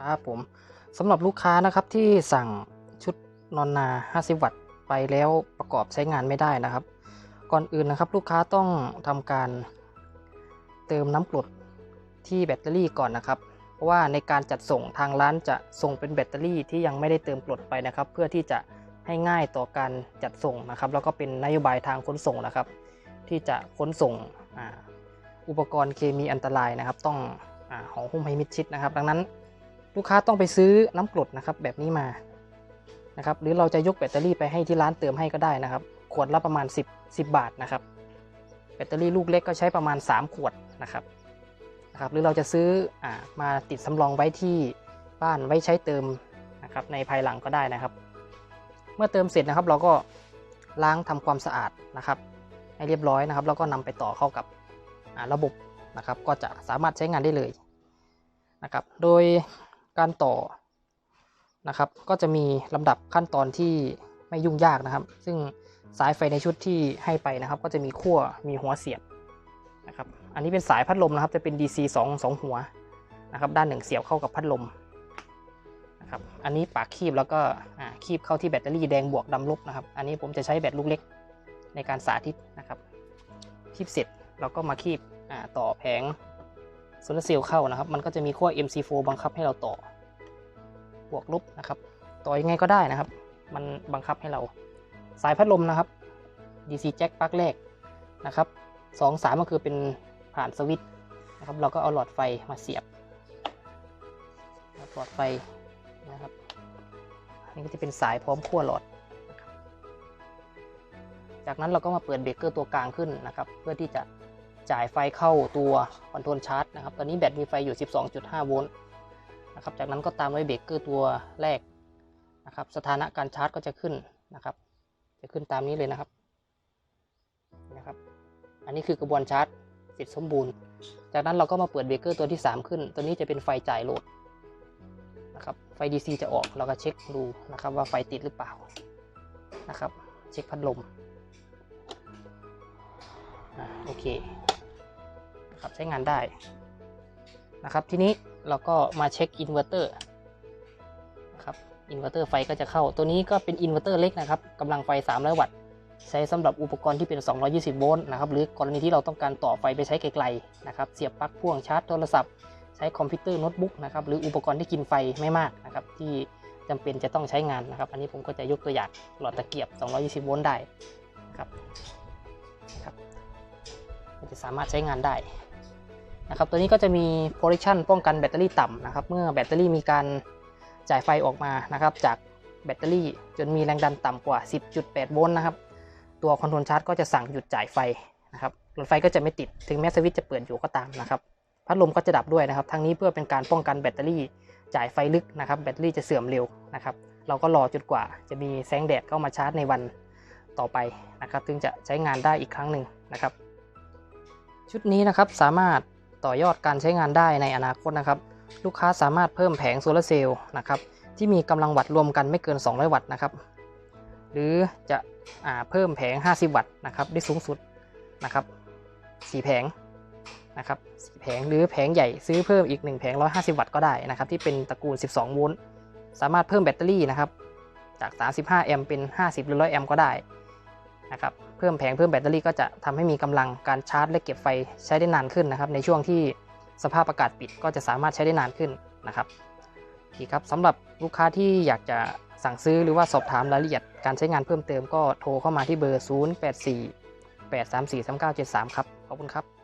ครับผมสำหรับลูกค้านะครับที่สั่งชุดนอนนา 50 วัตต์ไปแล้วประกอบใช้งานไม่ได้นะครับ ก่อนอื่นนะครับลูกค้าต้องทำการเติมน้ำกรดที่แบตเตอรี่ก่อนนะครับ เพราะว่าในการจัดส่งทางร้านจะส่งเป็นแบตเตอรี่ที่ยังไม่ได้เติมกรดไปนะครับ เพื่อที่จะให้ง่ายต่อการจัดส่งนะครับ แล้วก็เป็นนโยบายทางขนส่งนะครับ ที่จะขนส่งอ,อุปกรณ์เคมีอันตรายนะครับ ต้องอห่อหุ้มให้มิดชิดนะครับ ดังนั้น ลูกค้าต้องไปซื้อน้ำกรดนะครับแบบนี้มานะครับหรือเราจะยกแบตเตอรี่ไปให้ที่ร้านเติมให้ก็ได้นะครับ ขวดละประมาณ 10 10 บาทนะครับ แบตเตอรี่ลูกเล็กก็ใช้ประมาณ 3 ขวดนะครับนะครับ หรือเราจะซื้ออมาติดสำรองไว้ที่บ้านไว้ใช้เติมนะครับในภายหลังก็ได้นะครับ เมื่อเติมเสร็จนะครับเราก็ล้างทำความสะอาดนะครับ ให้เรียบร้อยนะครับ แล้วก็นำไปต่อเข้ากับระบบนะครับ ก็จะสามารถใช้งานได้เลยนะครับ โดย การต่อนะครับ ก็จะมีลำดับขั้นตอนที่ไม่ยุ่งยากนะครับ ซึ่งสายไฟในชุดที่ให้ไปนะครับ ก็จะมีขั้วมีหัวเสียบนะครับ อันนี้เป็นสายพัดลมนะครับ จะเป็น DC 2 2 หัวนะครับ ด้านหนึ่งเสียบเข้ากับพัดลมนะครับ อันนี้ปากคีบแล้วก็คีบเข้าที่แบตเตอรี่แดงบวกดำลบนะครับ อันนี้ผมจะใช้แบตลูกเล็กในการสาธิตนะครับคีบเสร็จเราก็มาคีบต่อแผง โซลาร์เซลล์เข้านะครับ มันก็จะมีขั้ว MC4 บังคับให้เราต่อบวกลบนะครับ ต่อยังไงก็ได้นะครับ มันบังคับให้เราสายพัดลมนะครับ DC jack ปลั๊กแรกนะครับสองสามก็คือเป็นผ่านสวิตช์นะครับ เราก็เอาหลอดไฟมาเสียบหลอดไฟนะครับอันนี้ก็จะเป็นสายพร้อมขั้วหลอด จากนั้นเราก็มาเปิดเบรกเกอร์ตัวกลางขึ้นนะครับ เพื่อที่จะ จ่ายไฟเข้าตัวคอนโทรลชาร์จนะครับ ตอนนี้แบตมีไฟอยู่ 12.5 โวลต์นะครับ จากนั้นก็ตามด้วยเบรกเกอร์ตัวแรกนะครับ สถานะการชาร์จก็จะขึ้นนะครับ จะขึ้นตามนี้เลยนะครับ นะครับ อันนี้คือกระบวนชาร์จเสร็จสมบูรณ์ จากนั้นเราก็มาเปิดเบรกเกอร์ตัวที่ 3 ขึ้น ตัวนี้จะเป็นไฟจ่ายโหลดนะครับ ไฟ DC จะออก เราก็เช็คดูนะครับว่าไฟติดหรือเปล่า นะครับ เช็คพัดลม อ่า โอเค นะครับใช้งานได้นะครับ ทีนี้เราก็มาเช็คอินเวอร์เตอร์นะครับอินเวอร์เตอร์ไฟก็จะเข้า ตัวนี้ก็เป็นอินเวอร์เตอร์เล็กนะครับกำลังไฟ 300 วัตต์ ใช้สำหรับอุปกรณ์ที่เป็น 220 โวลต์นะครับ หรือกรณีที่เราต้องการต่อไฟไปใช้ไกลๆนะครับ เสียบปลั๊กพ่วงชาร์จโทรศัพท์ ใช้คอมพิวเตอร์โน้ตบุ๊กนะครับ หรืออุปกรณ์ที่กินไฟไม่มากนะครับ ที่จำเป็นจะต้องใช้งานนะครับ อันนี้ผมก็จะยกตัวอย่างหลอดตะเกียบ 220 โวลต์ได้ครับครับจะสามารถใช้งานได้ นะครับตัวนี้ก็จะมี protection ป้องกันแบตเตอรี่ต่ำนะครับเมื่อแบตเตอรี่มีการจ่ายไฟออกมานะครับจากแบตเตอรี่จนมีแรงดันต่ำกว่า 10.8 โวลต์นะครับตัวคอนโทรลชาร์จก็จะสั่งหยุดจ่ายไฟนะครับหลอดไฟก็จะไม่ติดถึงแม้สวิตช์จะเปิดอยู่ก็ตามนะครับพัดลมก็จะดับด้วยนะครับทั้งนี้เพื่อเป็นการป้องกันแบตเตอรี่จ่ายไฟลึกนะครับแบตเตอรี่จะเสื่อมเร็วนะครับเราก็รอจนกว่าจะมีแสงแดดเข้ามาชาร์จในวันต่อไปนะครับถึงจะใช้งานได้อีกครั้งหนึ่งนะครับ ชุดนี้นะครับสามารถ ต่อยอดการใช้งานได้ในอนาคตนะครับ ลูกค้าสามารถเพิ่มแผงโซลาร์เซลล์นะครับที่มีกำลังวัตต์รวมกันไม่เกิน 200 วัตต์นะครับ หรือจะอเพิ่มแผง 50 วัตต์นะครับได้สูงสุดนะครับ4แผงนะครับ4แผงหรือแผงใหญ่ซื้อเพิ่มอีก 1 แผง 150 วัตต์ก็ได้นะครับ ที่เป็นตระกูล 12 โวลต์สามารถเพิ่มแบตเตอรี่นะครับจาก 35 แอมป์เป็น 50 หรือ 100 แอมป์ก็ได้ นะครับเพิ่มแผงเพิ่มแบตเตอรี่ก็จะทำให้มีกำลังการชาร์จ และเก็บไฟใช้ได้นานขึ้นนะครับ ในช่วงที่สภาพอากาศปิดก็จะสามารถใช้ได้นานขึ้นนะครับโอเคครับสำหรับลูกค้าที่อยากจะสั่งซื้อหรือว่าสอบถามรายละเอียดการใช้งานเพิ่มเติมก็โทรเข้ามาที่เบอร์ 084 834 3973 ครับ ขอบคุณครับ